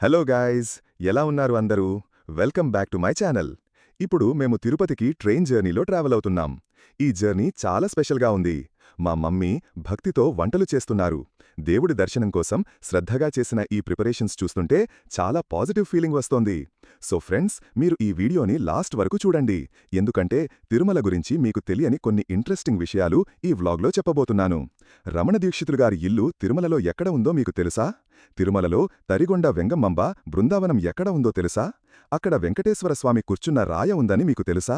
Hello guys ఎలా ఉన్నారు అందరూ? Welcome back to my channel. ఇప్పుడు మేము తిరుపతికి ట్రైన్ జర్నీలో ట్రావెల్ అవుతున్నాం. ఈ జర్నీ చాలా స్పెషల్గా ఉంది. మా మమ్మీ భక్తితో వంటలు చేస్తున్నారు. దేవుడి దర్శనం కోసం శ్రద్ధగా చేసిన ఈ ప్రిపరేషన్స్ చూస్తుంటే చాలా పాజిటివ్ ఫీలింగ్ వస్తోంది. సో ఫ్రెండ్స్ మీరు ఈ వీడియోని లాస్ట్ వరకు చూడండి. ఎందుకంటే తిరుమల గురించి మీకు తెలియని కొన్ని ఇంట్రెస్టింగ్ విషయాలు ఈ వ్లాగ్లో చెప్పబోతున్నాను. రమణ దీక్షితులు గారి ఇల్లు తిరుమలలో ఎక్కడ ఉందో మీకు తెలుసా? తిరుమలలో తరిగొండ వెంగమ్మంబ బృందావనం ఎక్కడ ఉందో తెలుసా? అక్కడ వెంకటేశ్వర స్వామి కూర్చున్న రాయ ఉందని మీకు తెలుసా?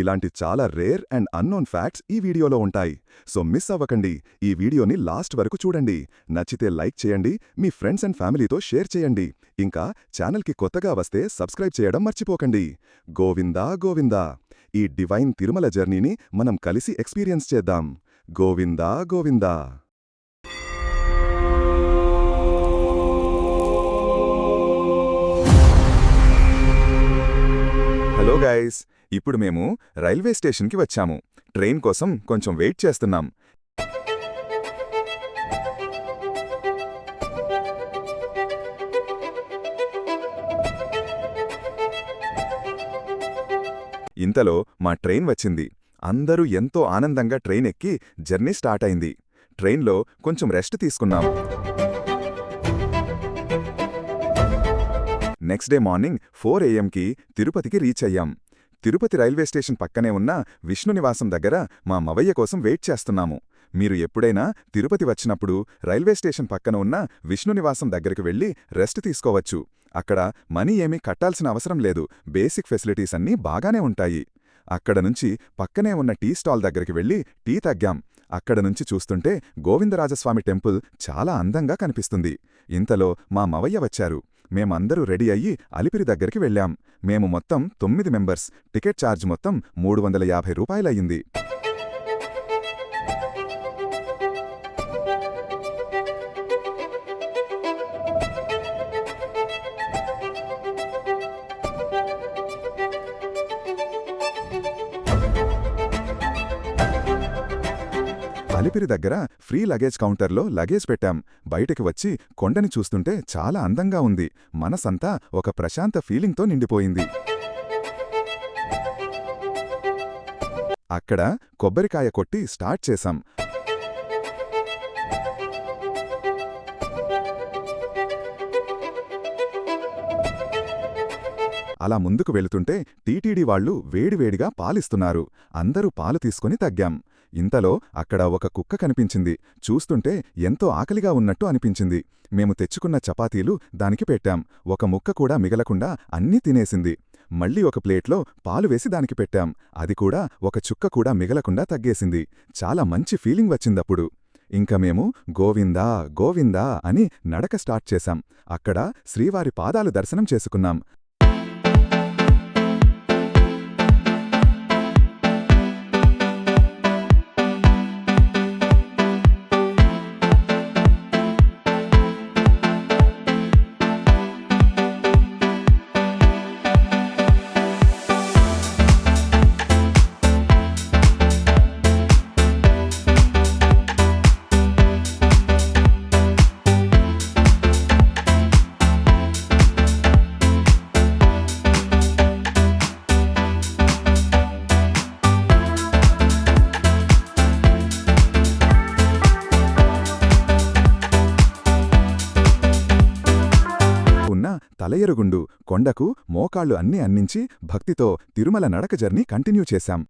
ఇలాంటి చాలా రేర్ అండ్ అన్నోన్ ఫ్యాక్ట్స్ ఈ వీడియోలో ఉంటాయి. సో మిస్ అవ్వకండి. ఈ వీడియోని లాస్ట్ వరకు చూడండి. నచ్చితే లైక్ చేయండి. మీ ఫ్రెండ్స్ అండ్ ఫ్యామిలీతో షేర్ చేయండి. ఇంకా ఛానల్కి కొత్తగా వస్తే సబ్స్క్రైబ్ చేయడం మర్చిపోకండి. గోవిందా గోవిందా. ఈ డివైన్ తిరుమల జర్నీని మనం కలిసి ఎక్స్పీరియన్స్ చేద్దాం. గోవిందా గోవిందా. Hello guys. ఇప్పుడు మేము రైల్వే స్టేషన్కి వచ్చాము. ట్రైన్ కోసం కొంచెం వెయిట్ చేస్తున్నాం. ఇంతలో మా ట్రైన్ వచ్చింది. అందరూ ఎంతో ఆనందంగా ట్రైన్ ఎక్కి జర్నీ స్టార్ట్ అయింది. ట్రైన్లో కొంచెం రెస్ట్ తీసుకున్నాం. నెక్స్ట్ డే మార్నింగ్ ఫోర్ ఏఎంకి తిరుపతికి రీచ్ అయ్యాం. తిరుపతి రైల్వే స్టేషన్ పక్కనే ఉన్న విష్ణు నివాసం దగ్గర మా మవయ్య కోసం వెయిట్ చేస్తున్నాము. మీరు ఎప్పుడైనా తిరుపతి వచ్చినప్పుడు రైల్వే స్టేషన్ పక్కన ఉన్న విష్ణు నివాసం దగ్గరికి వెళ్ళి రెస్ట్ తీసుకోవచ్చు. అక్కడ మనీ ఏమీ కట్టాల్సిన అవసరం లేదు. బేసిక్ ఫెసిలిటీస్ అన్నీ బాగానే ఉంటాయి. అక్కడ నుంచి పక్కనే ఉన్న టీ స్టాల్ దగ్గరికి వెళ్ళి టీ తగ్గాం. అక్కడ నుంచి చూస్తుంటే గోవిందరాజస్వామి టెంపుల్ చాలా అందంగా కనిపిస్తుంది. ఇంతలో మా మవయ్య వచ్చారు. మేమందరూ రెడీ అయ్యి అలిపిరి దగ్గరికి వెళ్ళాం. మేము మొత్తం తొమ్మిది మెంబర్స్. టికెట్ ఛార్జ్ మొత్తం మూడు వందల యాభై రూపాయలయ్యింది. అలిపిరి దగ్గర ఫ్రీ లగేజ్ కౌంటర్లో లగేజ్ పెట్టాం. బయటికి వచ్చి కొండని చూస్తుంటే చాలా అందంగా ఉంది. మనసంతా ఒక ప్రశాంత ఫీలింగ్తో నిండిపోయింది. అక్కడ కొబ్బరికాయ కొట్టి స్టార్ట్ చేశాం. అలా ముందుకు వెళుతుంటే టీటీడీ వాళ్ళు వేడివేడిగా పాలిస్తున్నారు. అందరూ పాలు తీసుకుని తగ్గాం. ఇంతలో అక్కడ ఒక కుక్క కనిపించింది. చూస్తుంటే ఎంతో ఆకలిగా ఉన్నట్టు అనిపించింది. మేము తెచ్చుకున్న చపాతీలు దానికి పెట్టాం. ఒక ముక్క కూడా మిగలకుండా అన్నీ తినేసింది. మళ్ళీ ఒక ప్లేట్లో పాలు వేసి దానికి పెట్టాం. అది కూడా ఒక చుక్క కూడా మిగలకుండా తగ్గేసింది. చాలా మంచి ఫీలింగ్ వచ్చిందప్పుడు. ఇంక మేము గోవిందా గోవిందా అని నడక స్టార్ట్ చేశాం. అక్కడ శ్రీవారి పాదాలు దర్శనం చేసుకున్నాం. తలయరుగుండు కొండకు మోకాళ్ళు అన్నీ అందించి భక్తితో తిరుమల నడక జర్నీ కంటిన్యూ చేశాం.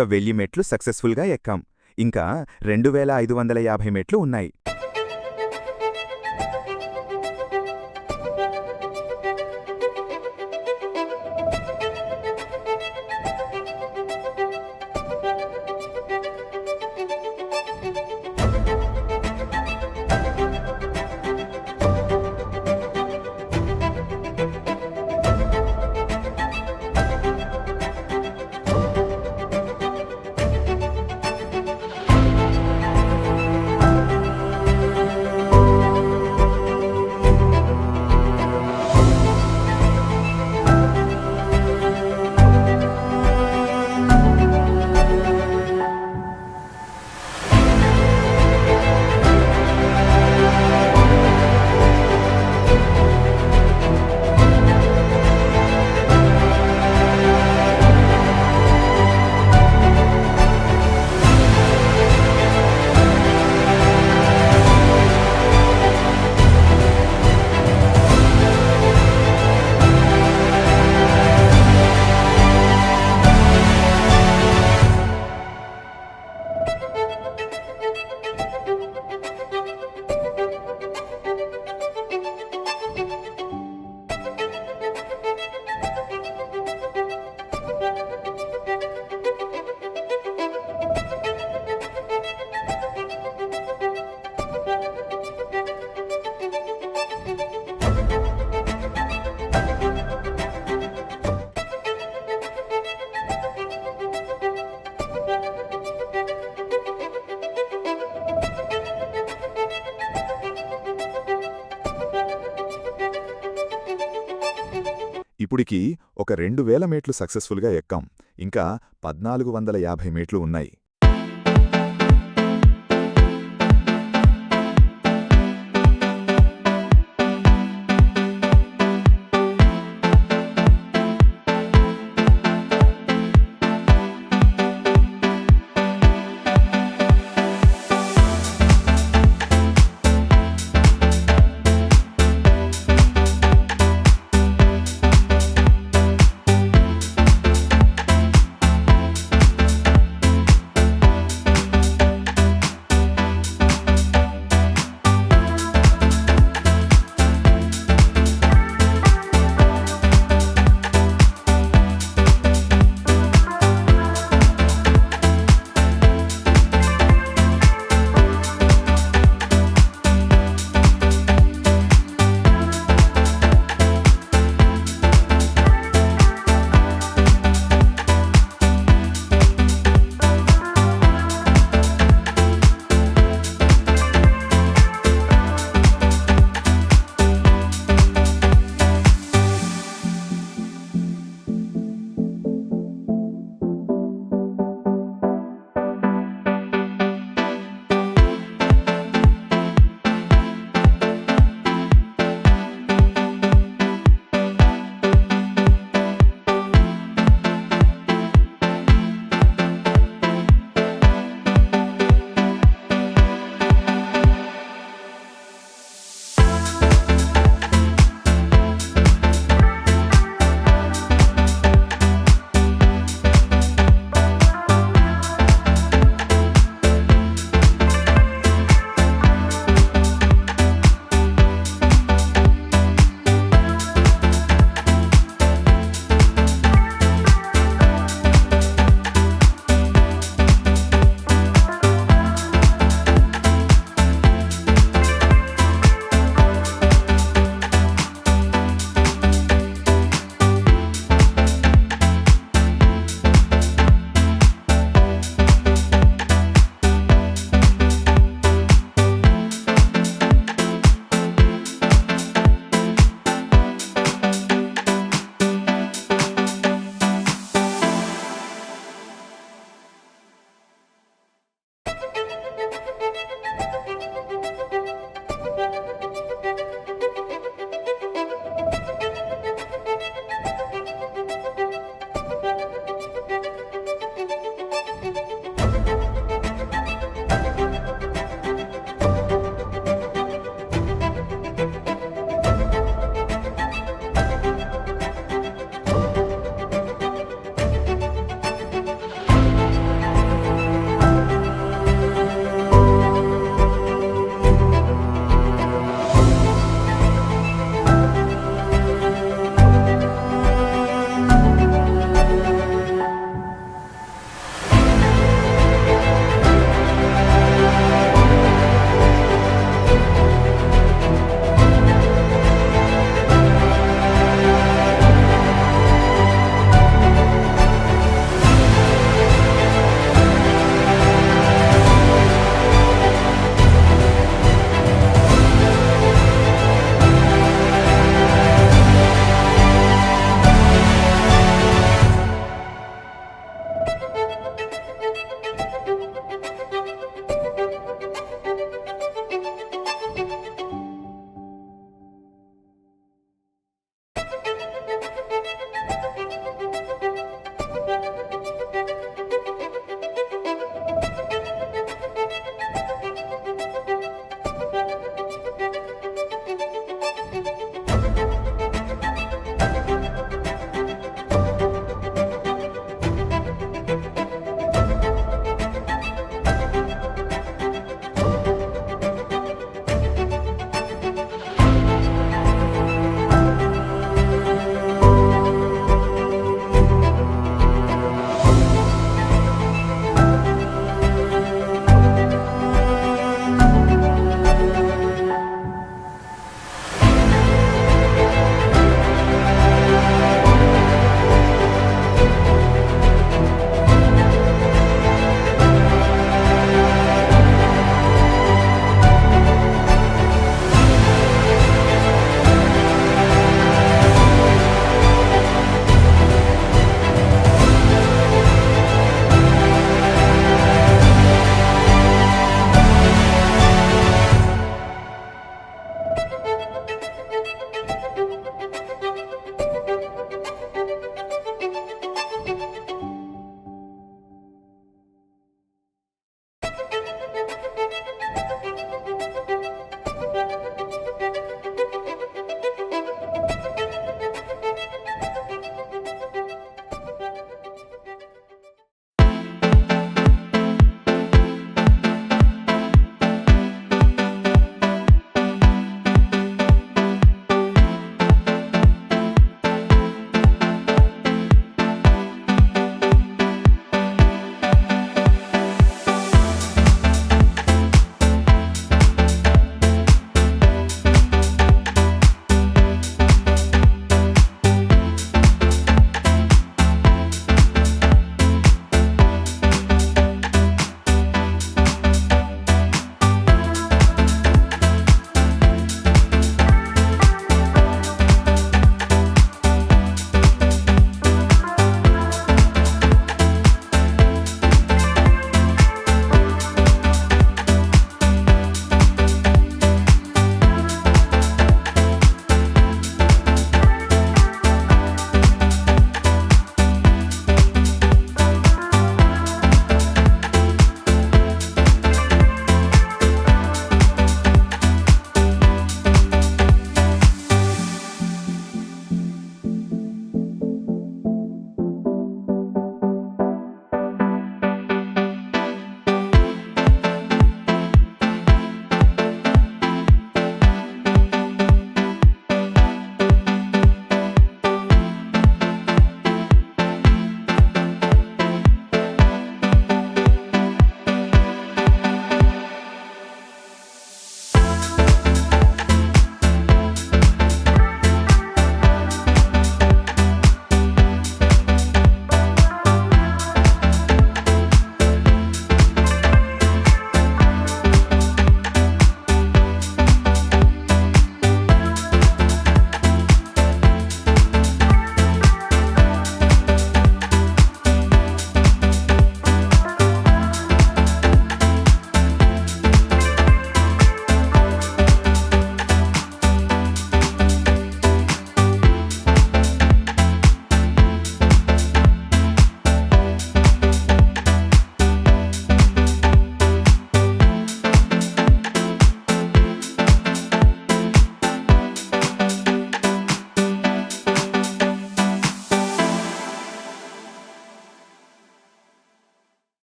ఒక వెయ్యి మెట్లు సక్సెస్ఫుల్గా ఎక్కాం. ఇంకా రెండు వేల ఐదు వందల యాభై మెట్లు ఉన్నాయి. ఇప్పుడికి ఒక రెండు వేల మీట్లు సక్సెస్ఫుల్గా ఎక్కాం. ఇంకా పద్నాలుగు వందల యాభై మీట్లు ఉన్నాయి.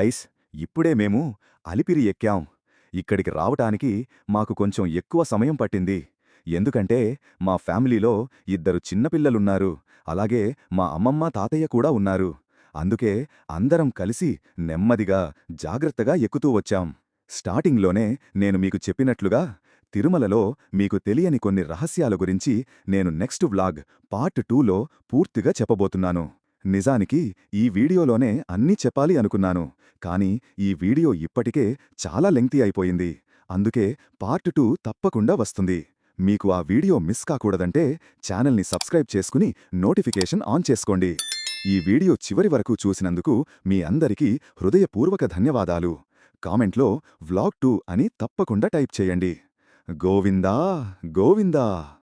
గైస్ ఇప్పుడే మేము అలిపిరి ఎక్కాం. ఇక్కడికి రావటానికి మాకు కొంచెం ఎక్కువ సమయం పట్టింది. ఎందుకంటే మా ఫ్యామిలీలో ఇద్దరు చిన్నపిల్లలున్నారు అలాగే మా అమ్మమ్మ తాతయ్య కూడా ఉన్నారు. అందుకే అందరం కలిసి నెమ్మదిగా జాగ్రత్తగా ఎక్కుతూ వచ్చాం. స్టార్టింగ్లోనే నేను మీకు చెప్పినట్లుగా తిరుమలలో మీకు తెలియని కొన్ని రహస్యాల గురించి నేను నెక్స్ట్ వ్లాగ్ పార్ట్ టూలో పూర్తిగా చెప్పబోతున్నాను. నిజానికి ఈ వీడియోలోనే అన్నీ చెప్పాలి అనుకున్నాను కానీ ఈ వీడియో ఇప్పటికే చాలా లెంగ్తీ అయిపోయింది. అందుకే పార్ట్ టూ తప్పకుండా వస్తుంది. మీకు ఆ వీడియో మిస్ కాకూడదంటే ఛానల్ని సబ్స్క్రైబ్ చేసుకుని నోటిఫికేషన్ ఆన్ చేసుకోండి. ఈ వీడియో చివరి వరకు చూసినందుకు మీ అందరికీ హృదయపూర్వక ధన్యవాదాలు. కామెంట్లో వ్లాగ్ టూ అని తప్పకుండా టైప్ చేయండి. గోవిందా గోవిందా!